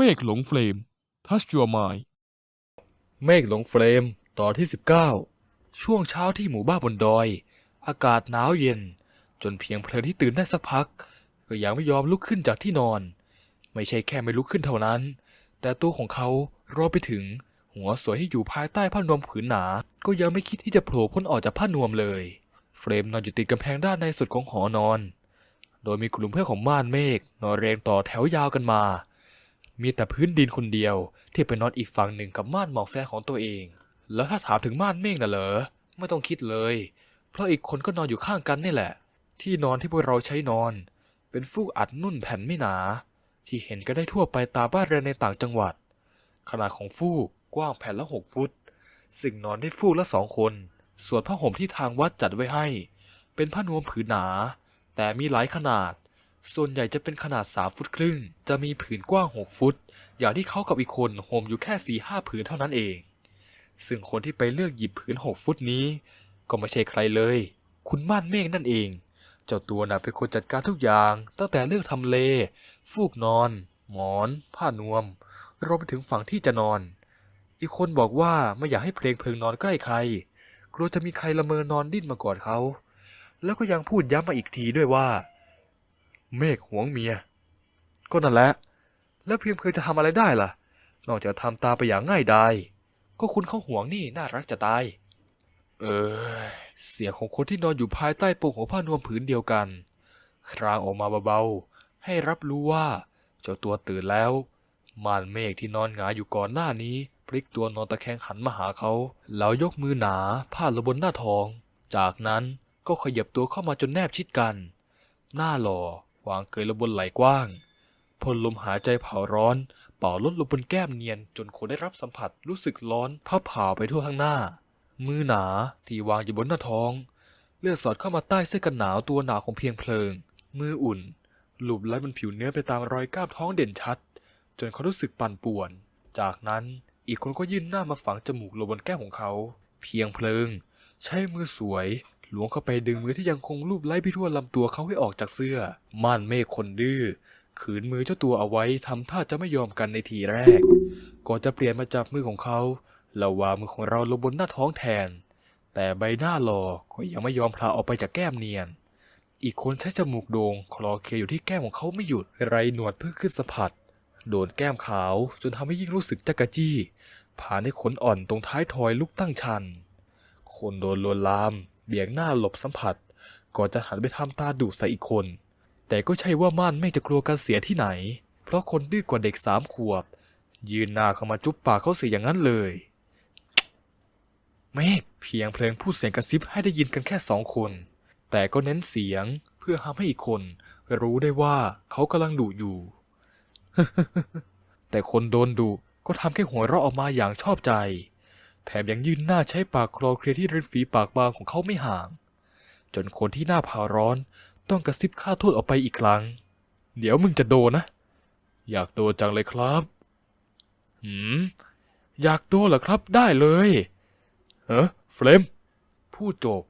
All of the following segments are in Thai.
เมฆหลงเฟลม Touch Your Mind เมฆหลงเฟรม ตอนที่ 19 ช่วงเช้าที่หมู่บ้านบนดอย อากาศหนาวเย็น จนเพียงเพลินที่ตื่นได้สักพัก ก็ยังไม่ยอมลุกขึ้นจากที่นอน ไม่ใช่แค่ไม่ลุกขึ้นเท่านั้น แต่ตัวของเขารวมไปถึง หัวสวยที่อยู่ภายใต้ผ้านวมผืนหนา ก็ยังไม่คิดที่จะโผล่พ้นออกจากผ้านวมเลย เฟรมนอนอยู่ติดกำแพงด้านในสุดของหอนอน โดยมีกลุ่มเพื่อนของม่านเมฆนอนเรียงต่อแถวยาวกันมา มีแต่พื้นดินคนเดียวที่ไปนอนอีกฝั่งหนึ่งกับม่านหมอกแฟนของตัวเอง แล้วถ้าถามถึงม่านเมฆน่ะเหรอ ไม่ต้องคิดเลย เพราะอีกคนก็นอนอยู่ข้างกันนี่แหละ ที่นอนที่พวกเราใช้นอน เป็นฟูกอัดนุ่นแผ่นไม่หนา ที่เห็นก็ได้ทั่วไปตามบ้านเรือนในต่างจังหวัด ขนาดของฟูกกว้างแผ่นละหกฟุต ซึ่งนอนได้ฟูกละสองคน ส่วนผ้าห่มที่ทางวัดจัดไว้ให้ เป็นผ้านวมผืนหนา แต่มีหลายขนาด ส่วนใหญ่จะเป็นขนาดสามฟุตครึ่ง จะมีผืนกว้างหกฟุต อย่างที่เขากับอีกคนห่มอยู่แค่สี่ห้าผืนเท่านั้นเอง ซึ่งคนที่ไปเลือกหยิบผืนหกฟุตนี้ ก็ไม่ใช่ใครเลย คุณม่านเมฆนั่นเอง เจ้าตัวน่ะเป็นคนจัดการทุกอย่าง ตั้งแต่เลือกทำเล ฟูกนอน หมอน ผ้านวม รวมไปถึงฝั่งที่จะนอน อีกคนบอกว่าไม่อยากให้เพลงเพลิงนอนใกล้ใคร กลัวจะมีใครละเมอนอนดิ้นมาก่อนเขา แล้วก็ยังพูดย้ำมาอีกทีด้วยว่า เมฆหวงเมีย ก็นั่นแหละ แล้วเพียงเพลิงจะทำอะไรได้ล่ะ นอกจากทำตามไปอย่างง่ายดาย ก็คุณเขาห่วงนี่น่ารักจะตาย เออ เสียงของคนที่นอนอยู่ภายใต้โปงของผ้านวมผืนเดียวกัน ครางออกมาเบาๆ ให้รับรู้ว่า เจ้าตัวตื่นแล้ว ม่านเมฆที่นอนหงายอยู่ก่อนหน้านี้ พลิกตัวนอนตะแคงหันมาหาเขา แล้วยกมือหนาพาดลงบนหน้าท้อง จากนั้นก็ขยับตัวเข้ามาจนแนบชิดกัน หน้าหล่อ วางเกยลงบนไหล่กว้างพ่นลมหายใจเผาร้อน เป่าลดลงบนแก้มเนียน จนคนได้รับสัมผัสรู้สึกร้อนพับผ่าไปทั่วทั้งหน้า มือหนาที่วางอยู่บนหน้าท้อง เลือดสอดเข้ามาใต้เสื้อกันหนาวตัวหนาของเพียงเพลิง มืออุ่นหลูบไล่บนผิวเนื้อไปตามรอยกล้ามท้องเด่นชัด จนเขารู้สึกปั่นป่วน จากนั้นอีกคนก็ยื่นหน้ามาฝังจมูกลงบนแก้มของเขา เพียงเพลิง ใช้มือสวย ล้วงเข้าไปดึงมือที่ยังคงลูบไล่ไปทั่วลำตัวเขาให้ออกจากเสื้อ ม่านเมฆคนดื้อขืนมือเจ้าตัวเอาไว้ทำท่าจะไม่ยอมกันในทีแรก ก่อนจะเปลี่ยนมาจับมือของเขาแล้ววางมือของเราลงบนหน้าท้องแทน แต่ใบหน้าหล่อก็ยังไม่ยอมพลาออกไปจากแก้มเนียน อีกคนใช้จมูกโด่งคลอเคียอยู่ที่แก้มของเขาไม่หยุดไรหนวดเพื่อขึ้นสัมผัส โดนแก้มขาวจนทำให้ยิ่งรู้สึกจักกะจี้ผ่านให้ขนอ่อนตรงท้ายทอยลุกตั้งชัน คนโดนลวนลาม เบี่ยงหน้าหลบสัมผัส ก่อนจะหันไปทำตาดุใส่อีกคน แต่ก็ใช่ว่าม่านไม่จะกลัวการเสียที่ไหน เพราะคนดื้อกว่าเด็กสามขวบ ยืนหน้าเข้ามาจุ๊บปากเขาเสียอย่างนั้นเลยเมฆเพียงเพลงพูดเสียงกระซิบให้ได้ยินกันแค่สองคน แต่ก็เน้นเสียงเพื่อทำให้อีกคน รู้ได้ว่าเขากำลังดุอยู่ แต่คนโดนดุก็ทำแค่หัวเราะออกมาอย่างชอบใจ แถมยังยืนหน้าใช้ปากคลอเคลียร์ที่ริมฝีปากบางของเขาไม่ห่าง จนคนที่หน้าผาร้อนต้องกระซิบค่าโทษออกไปอีกครั้ง เดี๋ยวมึงจะโดนนะ อยากโดนจังเลยครับ หืม อยากโดนเหรอครับได้เลยเฮ้เฟรมพูดจบ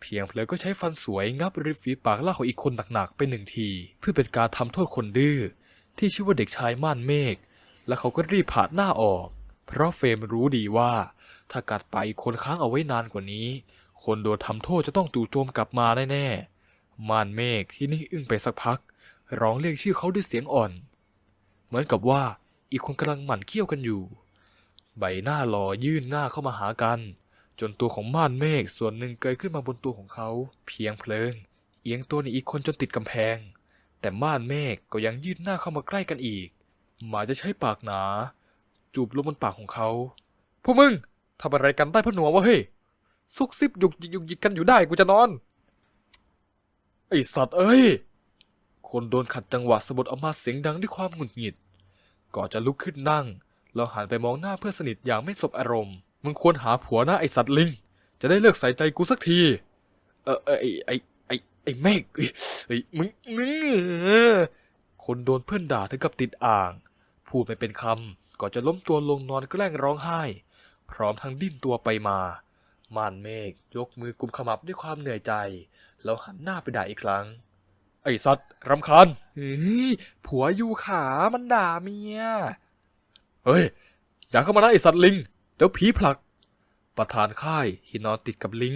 เพียงเพลก็ใช้ฟันสวยงับริมฝีปากล่าของอีกคนหนักๆไปหนึ่งที เพื่อเป็นการทำโทษคนดื้อที่ชื่อว่าเด็กชายม่านเมฆและเขาก็รีบผ่าหน้าออก เพราะเฟรมรู้ดีว่า ถ้ากัดไปอีกคนค้างเอาไว้นานกว่านี้ คนโดนทำโทษจะต้องจู่โจมกลับมาแน่ๆม่านเมฆที่นิ่งอึ้งไปสักพัก ร้องเรียกชื่อเขาด้วยเสียงอ่อน เหมือนกับว่าอีกคนกำลังหมั่นเคี้ยวกันอยู่ ใบหน้าหล่อยื่นหน้าเข้ามาหากัน จนตัวของม่านเมฆส่วนหนึ่งเกยขึ้นมาบนตัวของเขา เพียงเพลิง เอียงตัวในอีกคนจนติดกำแพง แต่ม่านเมฆก็ยังยื่นหน้าเข้ามาใกล้กันอีกหมาจะใช้ปากหนา จูบลงบนปากของเขา พวกมึง ทำอะไรกันใต้ผ้าหนวมวะเฮ้ยซุกซิบยุกยิกยุกยิกกันอยู่ได้กูจะนอน ไอสัตว์เอ้ย คนโดนขัดจังหวะสะบัดออกมาเสียงดังด้วยความหงุดหงิด ก่อนจะลุกขึ้นนั่งแล้วหันไปมองหน้าเพื่อนสนิทอย่างไม่สบอารมณ์ มึงควรหาผัวนะไอสัตว์ลิง จะได้เลิกใส่ใจกูสักที เออไอไอไอไอเมฆเอ้ยเอ้ยมึงมึงคนโดนเพื่อนด่าถึงกับติดอ่าง พูดไม่เป็นคำก่อนจะล้มตัวลงนอนแกล้งร้องไห้ พร้อมทั้งดิ้นตัวไปมา ม่านเมฆยกมือกุมขมับด้วยความเหนื่อยใจ แล้วหันหน้าไปด่าอีกครั้ง ไอ้สัตว์รำคาญเฮ้ยผัวอยู่ขา มันด่าเมีย เฮ้ย อย่าเข้ามานะไอ้สัตว์ลิง เดี๋ยวผีผลัก ประธานค่ายที่นอนติดกับลิง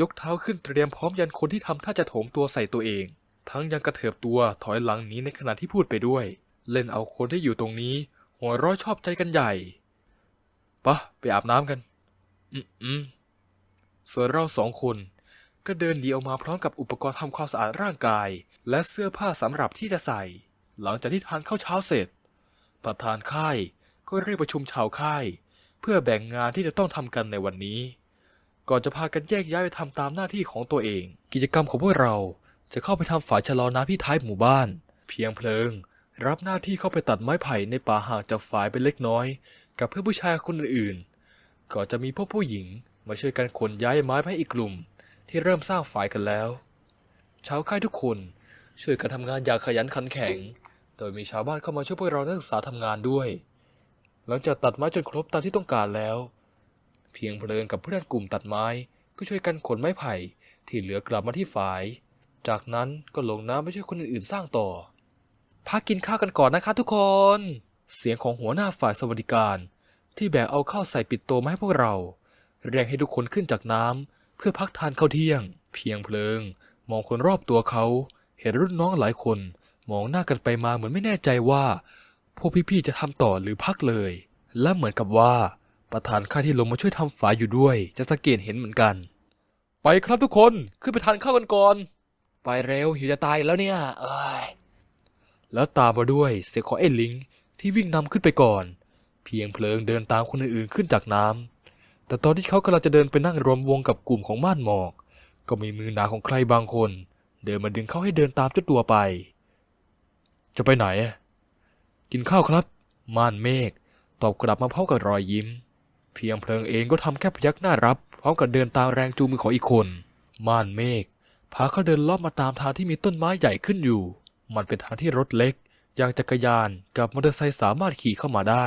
ยกเท้าขึ้นเตรียมพร้อมยันคนที่ทำท่าจะโถมตัวใส่ตัวเอง ทั้งยังกระเถิบตัวถอยหลังหนีในขณะที่พูดไปด้วย เล่นเอาคนที่อยู่ตรงนี้ หัวร้อยชอบใจกันใหญ่ ปะไปอาบน้ำกัน อืมอืมส่วนเราสองคน ก็เดินหนีออกมาพร้อมกับอุปกรณ์ทำความสะอาดร่างกาย และเสื้อผ้าสำหรับที่จะใส่ หลังจากที่ทานข้าวเช้าเสร็จ ประธานค่ายก็เรียกประชุมชาวค่าย เพื่อแบ่งงานที่จะต้องทำกันในวันนี้ ก่อนจะพากันแยกย้ายไปทำตามหน้าที่ของตัวเอง กิจกรรมของพวกเราจะเข้าไปทำฝายชะลอน้ำที่ท้ายหมู่บ้าน เพียงเพลิง รับหน้าที่เข้าไปตัดไม้ไผ่ในป่าห่างจากฝายไปเล็กน้อย กับเพื่อนผู้ชายคนอื่นๆก่อนจะมีพวกผู้หญิงมาช่วยกันขนย้ายไม้ไปให้อีกกลุ่ม ที่เริ่มสร้างฝายกันแล้ว ชาวค่ายทุกคนช่วยกันทำงานอย่างขยันขันแข็ง โดยมีชาวบ้านเข้ามาช่วยพวกเรานักศึกษาทำงานด้วย หลังจากตัดไม้จนครบตามที่ต้องการแล้ว เพียงเพลินกับเพื่อนกลุ่มตัดไม้ก็ช่วยกันขนไม้ไผ่ที่เหลือกลับมาที่ฝาย จากนั้นก็ลงน้ำไปช่วยคนอื่นๆสร้างต่อ พักกินข้าวกันก่อนนะคะทุกคน เสียงของหัวหน้าฝ่ายสวัสดิการ ที่แบกเอาข้าวใส่ปิดโตมาให้พวกเรา เรียกให้ทุกคนขึ้นจากน้ำเพื่อพักทานข้าวเที่ยง เพียงเพลิง มองคนรอบตัวเขา เห็นรุ่นน้องหลายคน มองหน้ากันไปมาเหมือนไม่แน่ใจว่า พวกพี่ๆจะทำต่อหรือพักเลย และเหมือนกับว่าประธานค่าที่ลงมาช่วยทำฝายอยู่ด้วย จะสังเกตเห็นเหมือนกัน ไปครับทุกคนขึ้นไปทานข้าวกันก่อน ไปเร็วหิวจะตายแล้วเนี่ยเอ้ยแล้วตามมาด้วยเสียงของไอ้ลิง ที่วิ่งนำขึ้นไปก่อน เพียงเพลิงเดินตามคนอื่นๆขึ้นจากน้ำแต่ตอนที่เขากำลังจะเดินไปนั่งรวมวงกับกลุ่มของม่านหมอก ก็มีมือหนาของใครบางคน เดินมาดึงเขาให้เดินตามเจ้าตัวไป จะไปไหน กินข้าวครับ ม่านเมฆตอบกลับมาพร้อมกับรอยยิ้ม เพียงเพลิงเองก็ทำแค่พยักหน้ารับพร้อมกับเดินตามแรงจูงมือของอีกคน ม่านเมฆพาเขาเดินลอดมาตามทางที่มีต้นไม้ใหญ่ขึ้นอยู่ มันเป็นทางที่รถเล็ก อย่างจักรยานกับมอเตอร์ไซค์สามารถขี่เข้ามาได้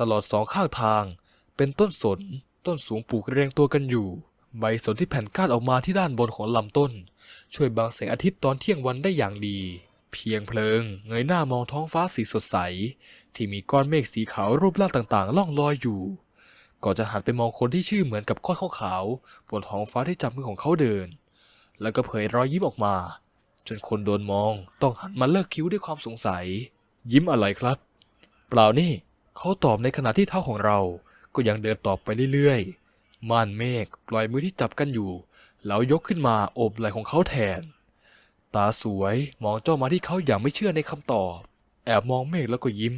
ตลอดสองข้างทาง เป็นต้นสน ต้นสูงปลูกเรียงตัวกันอยู่ ใบสนที่แผ่นก้านออกมาที่ด้านบนของลำต้น ช่วยบังแสงอาทิตย์ตอนเที่ยงวันได้อย่างดี เพียงเพลิง เงยหน้ามองท้องฟ้าสีสดใส ที่มีก้อนเมฆสีขาวรูปร่างต่างๆ ล่องลอยอยู่ก่อนจะหันไปมองคนที่ชื่อเหมือนกับก้อนขาวๆบนท้องฟ้าที่จับมือของเขาเดิน แล้วก็เผยรอยยิ้มออกมา จนคนโดนมองต้องหันมาเลิกคิ้วด้วยความสงสัย ยิ้มอะไรครับ เปล่านี่เขาตอบในขณะที่เท้าของเราก็ยังเดินต่อไปเรื่อยๆ ม่านเมฆปล่อยมือที่จับกันอยู่ แล้วยกขึ้นมาโอบไหล่ของเขาแทน ตาสวยมองจ้องมาที่เขาอย่างไม่เชื่อในคำตอบ แอบมองเมฆแล้วก็ยิ้ม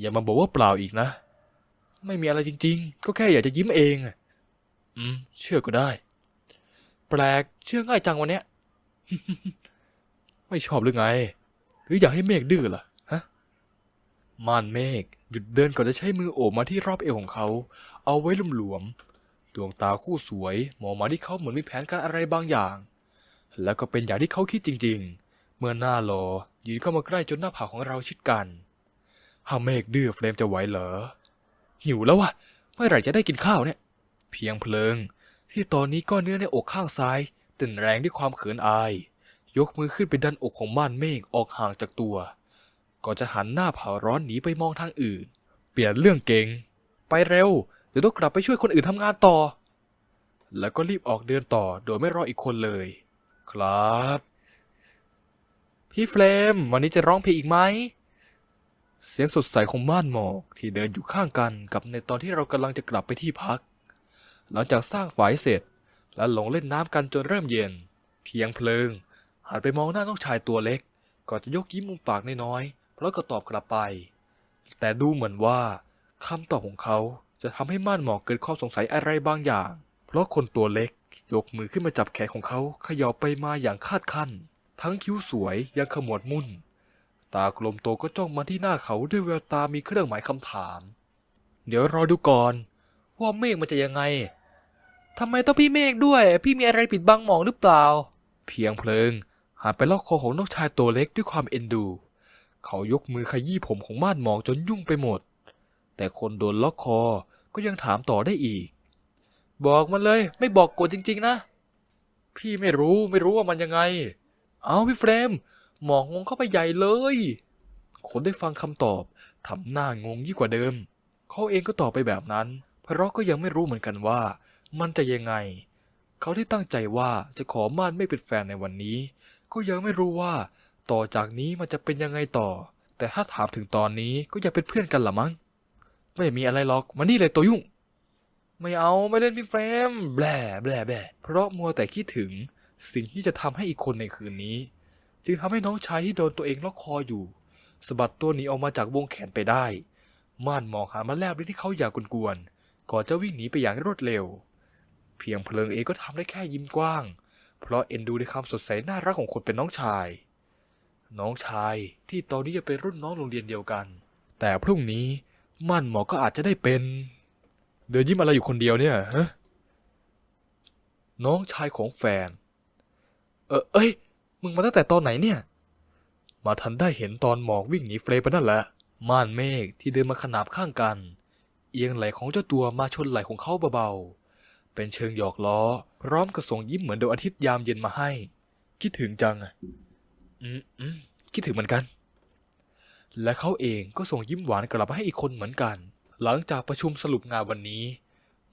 อย่ามาบอกว่าเปล่าอีกนะ ไม่มีอะไรจริงๆ ก็แค่อยากจะยิ้มเองอะอืม เชื่อก็ได้ แปลกเชื่อง่ายจังวันเนี้ย ไม่ชอบหรือไง หรืออยากให้เมฆดื้อล่ะฮะม่านเมฆหยุดเดินก่อนจะใช้มือโอบมาที่รอบเอวของเขา เอาไว้ลุ่มหลวมๆดวงตาคู่สวยมองมาที่เขาเหมือนมีแผนการอะไรบางอย่าง แล้วก็เป็นอย่างที่เขาคิดจริง ๆ เมื่อหน้ารอยืนเข้ามาใกล้จนหน้าผากของเราชิดกันหาเมฆดื้อเฟรมจะไหวเหรอ หิวแล้ววะเมื่อไหร่จะได้กินข้าวเนี่ย เพียงเพลิง ที่ตอนนี้ก้อนเนื้อในอกข้างซ้าย เต้นแรงด้วยความเขินอาย ยกมือขึ้นไปดันอกของม่านเมฆออกห่างจากตัว ก่อนจะหันหน้าเผาร้อนหนีไปมองทางอื่น เปลี่ยนเรื่องเก่ง ไปเร็ว เดี๋ยวต้องกลับไปช่วยคนอื่นทำงานต่อ แล้วก็รีบออกเดินต่อโดยไม่รออีกคนเลย ครับ พี่เฟรมวันนี้จะร้องเพลงอีกไหมเสียงสดใสของม่านหมอกที่เดินอยู่ข้างกันกับในตอนที่เรากำลังจะกลับไปที่พัก หลังจากสร้างฝายเสร็จ และลงเล่นน้ำกันจนเริ่มเย็น เพียงเพลิง หันไปมองหน้าน้องชายตัวเล็ก ก่อนจะยกยิ้มมุมปากน้อยๆแล้วก็ตอบกลับไป แต่ดูเหมือนว่าคำตอบของเขาจะทำให้ม่านหมอกเกิดความสงสัยอะไรบางอย่าง เพราะคนตัวเล็กยกมือขึ้นมาจับแขนของเขาเขย่าไปมาอย่างคาดคั้น ทั้งคิ้วสวยยังขมวดมุ่น ตากลมโตก็จ้องมาที่หน้าเขาด้วยแววตามีเครื่องหมายคำถาม เดี๋ยวรอดูก่อน ว่าเมฆมันจะยังไง ทำไมต้องพี่เมฆด้วย พี่มีอะไรปิดบังหมองหรือเปล่า เพียงเพลิงหันไปลอกคอของน้องชายตัวเล็กด้วยความเอ็นดู เขายกมือขยี้ผมของม่านหมองจนยุ่งไปหมด แต่คนโดนล็อกคอก็ยังถามต่อได้อีก บอกมันเลย ไม่บอกกฎจริง ๆ นะ พี่ไม่รู้ไม่รู้ว่ามันยังไง เอาพี่เฟรม หมองงงเข้าไปใหญ่เลย คนได้ฟังคำตอบทำหน้างงยิ่งกว่าเดิม เขาเองก็ตอบไปแบบนั้น เพราะก็ยังไม่รู้เหมือนกันว่า มันจะยังไง เขาที่ตั้งใจว่าจะขอม่านไม่เป็นแฟนในวันนี้ ก็ยังไม่รู้ว่า ต่อจากนี้มันจะเป็นยังไงต่อ แต่ถ้าถามถึงตอนนี้ก็ยังเป็นเพื่อนกันละมั้ง ไม่มีอะไรหรอกมานี่เลยตัวยุ่ง ไม่เอาไม่เล่นพี่เฟรมแบลแบลแบลเพราะมัวแต่คิดถึงสิ่งที่จะทำให้อีกคนในคืนนี้ จึงทำให้น้องชายที่โดนตัวเองล็อกคออยู่สะบัดตัวหนีออกมาจากวงแขนไปได้ ม่านมองหามาแลบลิ้นที่เขาอยากกวนๆก่อนจะวิ่งหนีไปอย่างรวดเร็ว เพียงเพลิงเองก็ทำได้แค่ยิ้มกว้าง เพราะเอ็นดูในความสดใสน่ารักของคนเป็นน้องชาย น้องชายที่ตอนนี้จะเป็นรุ่นน้องโรงเรียนเดียวกัน แต่พรุ่งนี้ม่นหมอก็อาจจะได้เป็น เดินยิ้มอะไรอยู่คนเดียวเนี่ยฮะน้องชายของแฟน เออเอ้ย มึงมาตั้งแต่ตอนไหนเนี่ย มาทันได้เห็นตอนหมอกวิ่งหนีเฟรย์ไปนั่นแหละ ม่านเมฆที่เดินมาขนาบข้างกัน เอียงไหลของเจ้าตัวมาชนไหลของเขาเบาๆ เป็นเชิงหยอกล้อ พร้อมกับส่งยิ้มเหมือนดวงอาทิตย์ยามเย็นมาให้ คิดถึงจังอะอืมอืมคิดถึงเหมือนกัน และเขาเองก็ส่งยิ้มหวานกลับมาให้อีกคนเหมือนกัน หลังจากประชุมสรุปงานวันนี้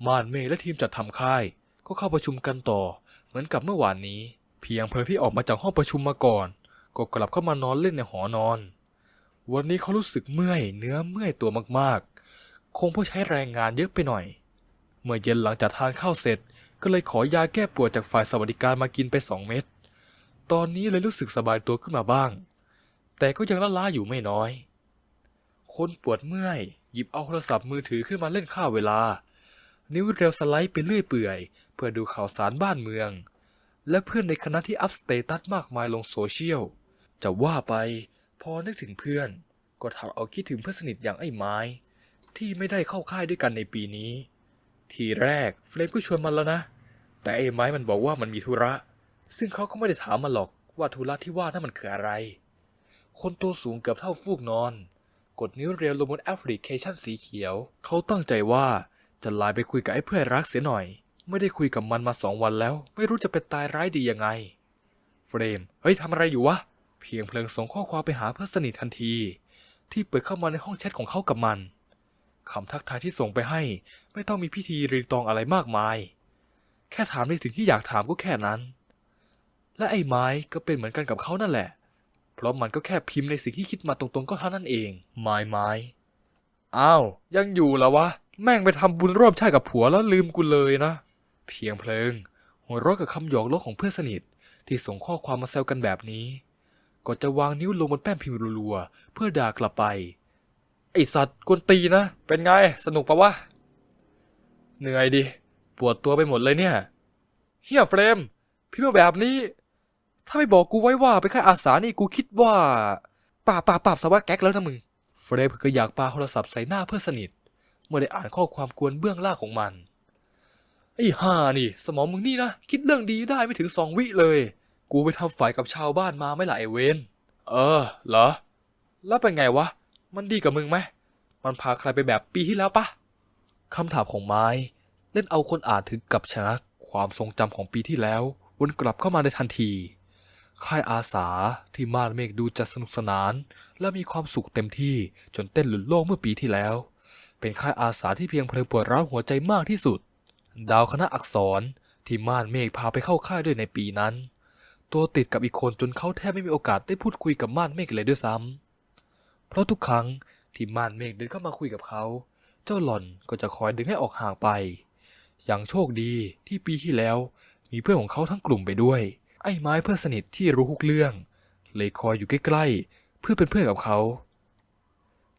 ม่านเมฆและทีมจัดทำค่าย ก็เข้าประชุมกันต่อ เหมือนกับเมื่อวานนี้ เพียงเพลิงที่ออกมาจากห้องประชุมมาก่อน ก็กลับเข้ามานอนเล่นในหอนอน วันนี้เขารู้สึกเมื่อย เนื้อเมื่อยตัวมากๆ คงเพราะใช้แรงงานเยอะไปหน่อย เมื่อเย็นหลังจากทานข้าวเสร็จ ก็เลยขอยาแก้ปวดจากฝ่ายสวัสดิการมากินไปสองเม็ด ตอนนี้เลยรู้สึกสบายตัวขึ้นมาบ้าง แต่ก็ยังละล้าอยู่ไม่น้อย คนปวดเมื่อย หยิบเอาโทรศัพท์มือถือขึ้นมาเล่นข้าวเวลา นิ้วเร็วสไลด์ไปเรื่อยเปื่อย เพื่อดูข่าวสารบ้านเมือง และเพื่อนในคณะที่อัพสเตตัสมากมายลงโซเชียล จะว่าไป พอนึกถึงเพื่อน ก็ทำเอาคิดถึงเพื่อนสนิทอย่างไอ้ไม้ ที่ไม่ได้เข้าค่ายด้วยกันในปีนี้ ทีแรกเฟรมก็ชวนมันแล้วนะ แต่ไอ้ไม้มันบอกว่ามันมีธุระ ซึ่งเขาก็ไม่ได้ถามมันหรอกว่าธุระที่ว่านั่นมันคืออะไร คนตัวสูงเกือบเท่าฟูกนอน กดนิ้วเรียวลงบนแอปพลิเคชันสีเขียว เขาตั้งใจว่าจะไลน์ไปคุยกับไอ้เพื่อนรักเสียหน่อย ไม่ได้คุยกับมันมาสองวันแล้ว ไม่รู้จะเป็นตายร้ายดียังไง เฟรม เฮ้ยทำอะไรอยู่วะ เพียงเพลิงส่งข้อความไปหาเพื่อนสนิททันที ที่เปิดเข้ามาในห้องแชทของเขากับมัน คำทักทายที่ส่งไปให้ ไม่ต้องมีพิธีรีตองอะไรมากมาย แค่ถามในสิ่งที่อยากถามก็แค่นั้น และไอ้ไม้ก็เป็นเหมือนกันกับเขานั่นแหละ เพราะมันก็แค่พิมพ์ในสิ่งที่คิดมาตรงๆก็เท่านั้นเอง ไม้ไม้อ้าวยังอยู่เหรอวะ แม่งไปทำบุญร่วมชาติกับผัวแล้วลืมกูเลยนะ เพียงเพลิง หัวเราะกับคำหยอกล้อของเพื่อนสนิท ที่ส่งข้อความมาแซวกันแบบนี้ ก็จะวางนิ้วลงบนแป้นพิมพ์รัวๆเพื่อด่ากลับไป ไอสัตว์กวนตีนะ เป็นไง สนุกปะวะ เหนื่อยดิ ปวดตัวไปหมดเลยเนี่ย เฮียเฟรม พี่มาแบบนี้ ถ้าไม่บอกกูไว้ว่าเป็นแค่อาสานี่กูคิดว่า ป่าป่าป่าสวัสดแก๊กแล้วนะมึง เฟรมก็อยากปาโทรศัพท์ใส่หน้าเพื่อนสนิท เมื่อได้อ่านข้อความกวนเบื้องล่างของมัน ไอ้ห่านี่ สมองมึงนี่นะ คิดเรื่องดีได้ไม่ถึงสองวิเลย กูไปทำฝ่ายกับชาวบ้านมาไม่หละไอเวน เออ เหรอ แล้วเป็นไงวะ มันดีกับมึงไหม มันพาใครไปแบบปีที่แล้วปะคำถามของไม้ เล่นเอาคนอ่านถึงกับชะงักความทรงจำของปีที่แล้ววนกลับเข้ามาในทันที ค่ายอาสาที่ม่านเมฆดูจะสนุกสนาน และมีความสุขเต็มที่จนเต้นหลุดโลกเมื่อปีที่แล้ว เป็นค่ายอาสาที่เพียงเพลิงปวดร้าวหัวใจมากที่สุด ดาวคณะอักษรที่ม่านเมฆพาไปเข้าค่ายด้วยในปีนั้น ตัวติดกับอีกคนจนเขาแทบไม่มีโอกาสได้พูดคุยกับม่านเมฆเลยด้วยซ้ำ เพราะทุกครั้งที่ม่านเมฆเดินเข้ามาคุยกับเขา เจ้าหล่อนก็จะคอยดึงให้ออกห่างไป อย่างโชคดีที่ปีที่แล้ว มีเพื่อนของเขาทั้งกลุ่มไปด้วย ไอ้ไม้เพื่อนสนิทที่รู้ทุกเรื่อง เลยคอยอยู่ใกล้ๆ เพื่อเป็นเพื่อนกับเขา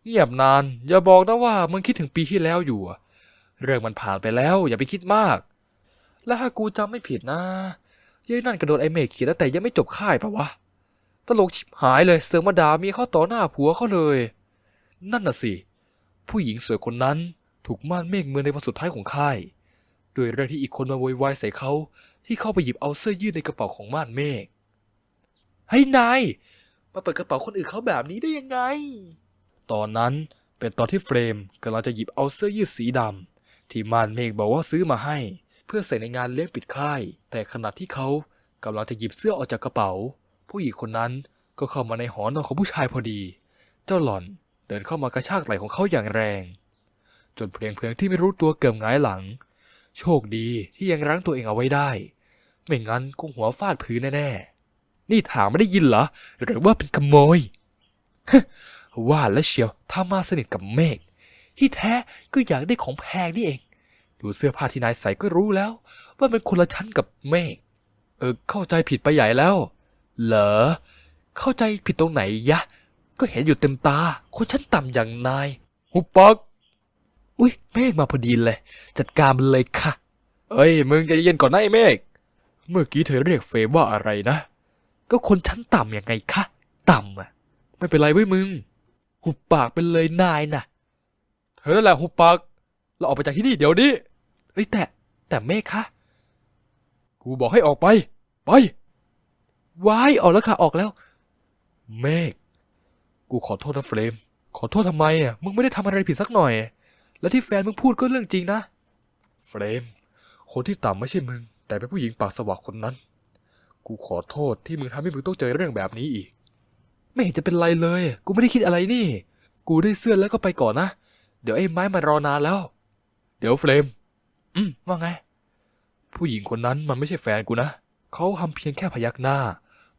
เงียบนาน อย่าบอกนะว่ามึงคิดถึงปีที่แล้วอยู่ เรื่องมันผ่านไปแล้ว อย่าไปคิดมาก และถ้ากูจำไม่ผิดนะยายนั่นกระโดดไอเมฆขียนตั้งแต่ยังไม่จบค่ายปะวะ ตลกชิบหายเลยเสือมาด่าเมียเขาต่อหน้าผัวเขาเลย นั่นน่ะสิ ผู้หญิงสวยคนนั้นถูกม่านเมฆเมืองในวันสุดท้ายของค่าย โดยเรื่องที่อีกคนมาโวยวายใส่เขาที่เข้าไปหยิบเอาเสื้อยืดในกระเป๋าของม่านเมฆเฮ้นาย มาเปิดกระเป๋าคนอื่นเขาแบบนี้ได้ยังไง ตอนนั้นเป็นตอนที่เฟรมกำลังจะหยิบเอาเสื้อยืดสีดำที่ม่านเมฆบอกว่าซื้อมาให้ เพื่อใส่ในงานเลี้ยงปิดค่าย แต่ขณะที่เขากำลังจะหยิบเสื้อออกจากกระเป๋า ผู้หญิงคนนั้นก็เข้ามาในหอนอนของผู้ชายพอดี เจ้าหล่อนเดินเข้ามากระชากไหล่ของเขาอย่างแรง จนเพลียงเพลิงที่ไม่รู้ตัวเกือบหงายหลัง โชคดีที่ยังรั้งตัวเองเอาไว้ได้ ไม่งั้นคงหัวฟาดพื้นแน่ๆ นี่ถามไม่ได้ยินเหรอ หรือว่าเป็นขโมยว่าแล้วเชียวถ้ามาสนิทกับเมฆที่แท้ก็อยากได้ของแพงนี่เอง ดูเสื้อผ้าที่นายใส่ก็รู้แล้ว ว่าเป็นคนละชั้นกับเมฆเออเข้าใจผิดไปใหญ่แล้ว เหรอ เข้าใจผิดตรงไหนยะ ก็เห็นอยู่เต็มตา คนชั้นต่ำอย่างนาย หุบปักอุ๊ยเมฆมาพอดีเลย จัดการมันเลยค่ะ เอ้ย มึงใจเย็นก่อนนะไอ้เมฆเมื่อกี้เธอเรียกเฟรมว่าอะไรนะ ก็คนชั้นต่ำยังไงคะ ต่ำอะไม่เป็นไรเว้ยมึง หุบปากเป็นเลยนายน่ะ เธอนั่นแหละหุบปาก เราออกไปจากที่นี่เดี๋ยวนี้เอ้ยแต่แต่เมฆคะ กูบอกให้ออกไป ไป ว้ายออกแล้วค่ะออกแล้ว เมฆกูขอโทษนะเฟรม ขอโทษทำไมอะมึงไม่ได้ทำอะไรผิดสักหน่อย แล้วที่แฟนมึงพูดก็เรื่องจริงนะเฟรม คนที่ต่ำไม่ใช่มึง แต่เป็นผู้หญิงปากสว่างคนนั้น กูขอโทษที่มึงทำให้มึงต้องเจอเรื่องแบบนี้อีก ไม่เห็นจะเป็นไรเลย กูไม่ได้คิดอะไรนี่ กูได้เสื้อแล้วก็ไปก่อนนะ เดี๋ยวไอ้ไม้มารอนานแล้ว เดี๋ยวเฟรม อืมว่าไง ผู้หญิงคนนั้นมันไม่ใช่แฟนกูนะเขาทำเพียงแค่พยักหน้า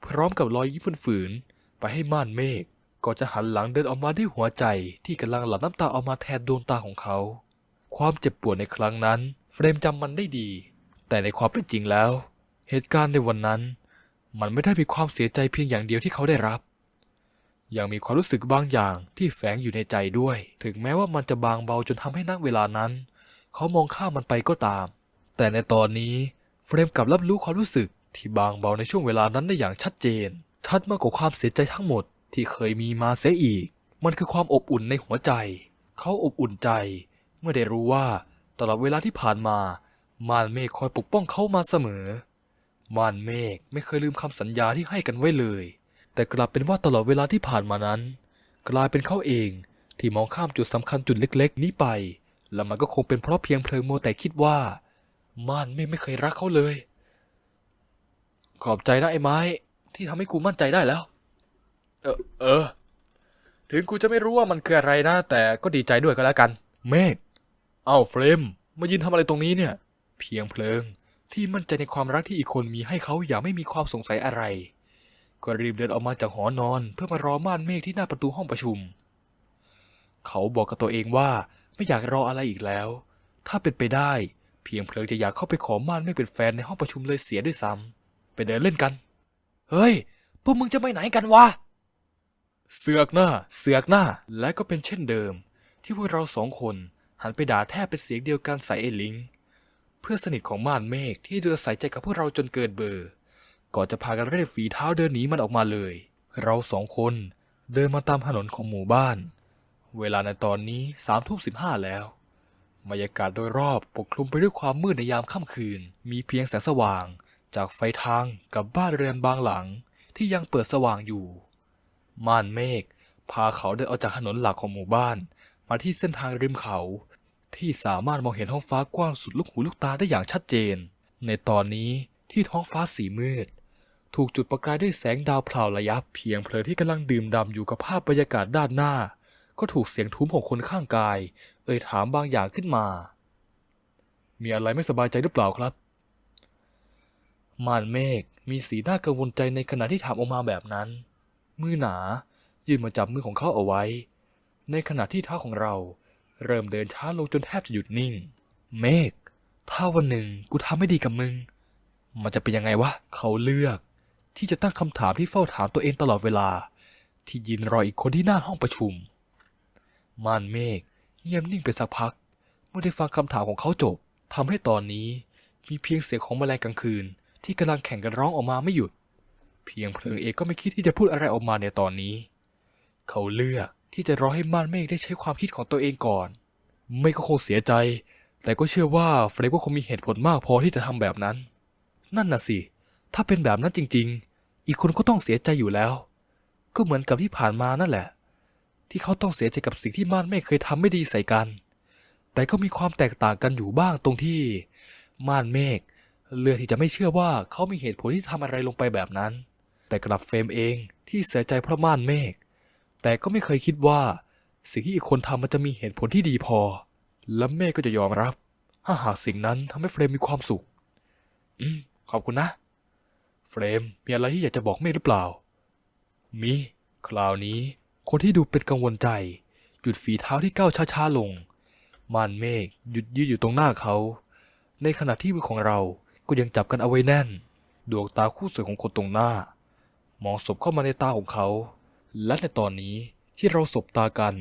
พร้อมกับรอยยิ้มฝืนๆไปให้ม่านเมฆก่อนจะหันหลังเดินออกมาด้วยหัวใจที่กำลังหลั่งน้ำตาออกมาแทนดวงตาของเขา ความเจ็บปวดในครั้งนั้น เฟรมจำมันได้ดี แต่ในความเป็นจริงแล้ว เหตุการณ์ในวันนั้น มันไม่ได้มีความเสียใจเพียงอย่างเดียวที่เขาได้รับ ยังมีความรู้สึกบางอย่างที่แฝงอยู่ในใจด้วย ถึงแม้ว่ามันจะบางเบาจนทำให้นักเวลานั้น เขามองข้ามมันไปก็ตาม แต่ในตอนนี้เฟรมกลับรับรู้ความรู้สึก ที่บางเบาในช่วงเวลานั้นได้อย่างชัดเจน ชัดมากกว่าความเสียใจทั้งหมดที่เคยมีมาเสียอีก มันคือความอบอุ่นในหัวใจ เขาอบอุ่นใจ เมื่อได้รู้ว่าตลอดเวลาที่ผ่านมา มานเมฆคอยปกป้องเขามาเสมอ มานเมฆไม่เคยลืมคำสัญญาที่ให้กันไว้เลย แต่กลับเป็นว่าตลอดเวลาที่ผ่านมานั้น กลายเป็นเขาเองที่มองข้ามจุดสำคัญจุดเล็ก ๆ นี้ไป และมันก็คงเป็นเพราะเพียงเพลิงโมแต่คิดว่า ม่านไม่ไม่เคยรักเขาเลย ขอบใจนะไอ้ไม้ ที่ทำให้กูมั่นใจได้แล้ว เออ เออ ถึงกูจะไม่รู้ว่ามันคืออะไรนะ แต่ก็ดีใจด้วยก็แล้วกัน เมฆเอ้าเฟรม มายืนทำอะไรตรงนี้เนี่ย เพียงเพลิง ที่มั่นใจในความรักที่อีกคนมีให้เขาอย่างไม่มีความสงสัยอะไร ก็รีบเดินออกมาจากหอนอน เพื่อมารอม่านเมฆที่หน้าประตูห้องประชุม เขาบอกกับตัวเองว่าไม่อยากรออะไรอีกแล้ว ถ้าเป็นไปได้ เพียงเพลิงจะอยากเข้าไปขอม่านไม่เป็นแฟนในห้องประชุมเลยเสียด้วยซ้ำ ไปเดินเล่นกัน เฮ้ย พวกมึงจะไปไหนกันวะ เสือกหน้า เสือกหน้า และก็เป็นเช่นเดิม ที่พวกเราสองคนหันไปด่าแทบเป็นเสียงเดียวกันใส่ไอ้ลิง เพื่อนสนิทของม่านเมฆที่ดูใส่ใจกับพวกเราจนเกินเบอร์ ก่อนจะพากันเร่ฝีเท้าเดินหนีมันออกมาเลย เราสองคนเดินมาตามถนนของหมู่บ้าน เวลาในตอนนี้สามทุ่มสิบห้าแล้วบรรยากาศโดยรอบปกคลุมไปด้วยความมืดในยามค่ำคืน มีเพียงแสงสว่าง จากไฟทางกับบ้านเรือนบางหลังที่ยังเปิดสว่างอยู่ ม่านเมฆพาเขาเดินออกจากถนนหลักของหมู่บ้าน มาที่เส้นทางริมเขา ที่สามารถมองเห็นท้องฟ้ากว้างสุดลูกหูลูกตาได้อย่างชัดเจน ในตอนนี้ที่ท้องฟ้าสีมืด ถูกจุดประกายด้วยแสงดาวพลาวระยับเพียงเพลที่กำลังดื่มด่ำอยู่กับภาพบรรยากาศด้านหน้า ก็ถูกเสียงทุ้มของคนข้างกาย เอ่ยถามบางอย่างขึ้นมา มีอะไรไม่สบายใจหรือเปล่าครับ ม่านเมฆมีสีหน้ากังวลใจในขณะที่ถามออกมาแบบนั้น มือหนายืนมาจับมือของเขาเอาไว้ ในขณะที่เท้าของเรา เริ่มเดินช้าลงจนแทบจะหยุดนิ่ง เมฆถ้าวันหนึ่งกูทำไม่ดีกับมึง มันจะเป็นยังไงวะ เขาเลือก ที่จะตั้งคำถามที่เฝ้าถามตัวเองตลอดเวลา ที่ยืนรออีกคนที่หน้าห้องประชุม ม่านเมฆเงียบนิ่งไปสักพัก เมื่อได้ฟังคำถามของเขาจบทำให้ตอนนี้มีเพียงเสียงของแมลงกลางคืน ที่กำลังแข่งกันร้องออกมาไม่หยุด เพียงเพลิงเองก็ไม่คิดที่จะพูดอะไรออกมาในตอนนี้ เขาเลือกที่จะรอให้ม่านเมฆได้ใช้ความคิดของตัวเองก่อน ไม่ก็คงเสียใจ แต่ก็เชื่อว่าเฟรก็คงมีเหตุผลมากพอที่จะทำแบบนั้น นั่นน่ะสิ ถ้าเป็นแบบนั้นจริง ๆ อีกคนก็ต้องเสียใจอยู่แล้ว ก็เหมือนกับที่ผ่านมานั่นแหละ ที่เขาต้องเสียใจกับสิ่งที่ม่านเมฆเคยทำไม่ดีใส่กัน แต่ก็มีความแตกต่างกันอยู่บ้างตรงที่ม่านเมฆ เลือกที่จะไม่เชื่อว่าเขามีเหตุผลที่ทำอะไรลงไปแบบนั้น แต่กลับเฟรมเองที่เสียใจเพราะม่านเมฆแต่ก็ไม่เคยคิดว่าสิ่งที่อีกคนทำมันจะมีเหตุผลที่ดีพอ และเมฆก็จะยอมรับ ถ้าหากสิ่งนั้นทำให้เฟรมมีความสุข อืม ขอบคุณนะ เฟรมมีอะไรที่อยากจะบอกเมฆหรือเปล่า มี คราวนี้ คนที่ดูเป็นกังวลใจ หยุดฝีเท้าที่ก้าวช้าๆลงม่านเมฆหยุดยืนอยู่ตรงหน้าเขา ในขณะที่มือของเรา ก็ยังจับกันเอาไว้แน่น ดวงตาคู่สวยของคนตรงหน้า มองศพเข้ามาในตาของเขา และในตอนนี้ที่เราสบตากัน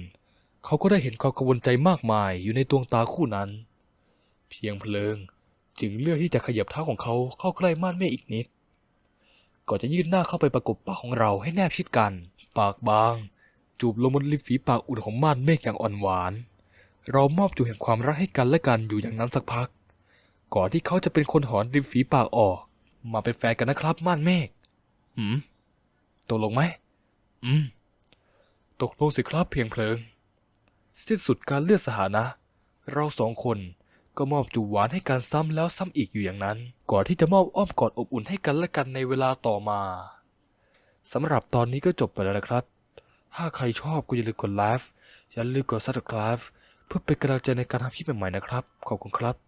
เขาก็ได้เห็นความกังวลใจมากมายอยู่ในดวงตาคู่นั้น เพียงเพลิงจึงเลือกที่จะขยับเท้าของเขาเข้าใกล้ม่านเมฆอีกนิด ก่อนจะยื่นหน้าเข้าไปประกบปากของเราให้แนบชิดกัน ปากบาง จูบลงบนริมฝีปากอุ่นของม่านเมฆอย่างอ่อนหวาน เรามอบจูบแห่งความรักให้กันและกันอยู่อย่างนั้นสักพัก ก่อนที่เขาจะเป็นคนหอนริมฝีปากออก มาเป็นแฟนกันนะครับม่านเมฆหืมตกลงไหมอืม ตกลงสิครับเพียงเพลิง สิ้นสุดการเลือกสถานะ เราสองคนก็มอบจูบหวานให้กันซ้ำแล้วซ้ำอีกอยู่อย่างนั้น ก่อนที่จะมอบอ้อมกอดอบอุ่นให้กันและกันในเวลาต่อมาสำหรับตอนนี้ก็จบไปแล้วนะครับ ถ้าใครชอบก็อย่าลืมกดไลค์อย่าลืมกด subscribe เพื่อเป็นกำลังใจในการทำคลิปใหม่ๆนะครับ ขอบคุณครับ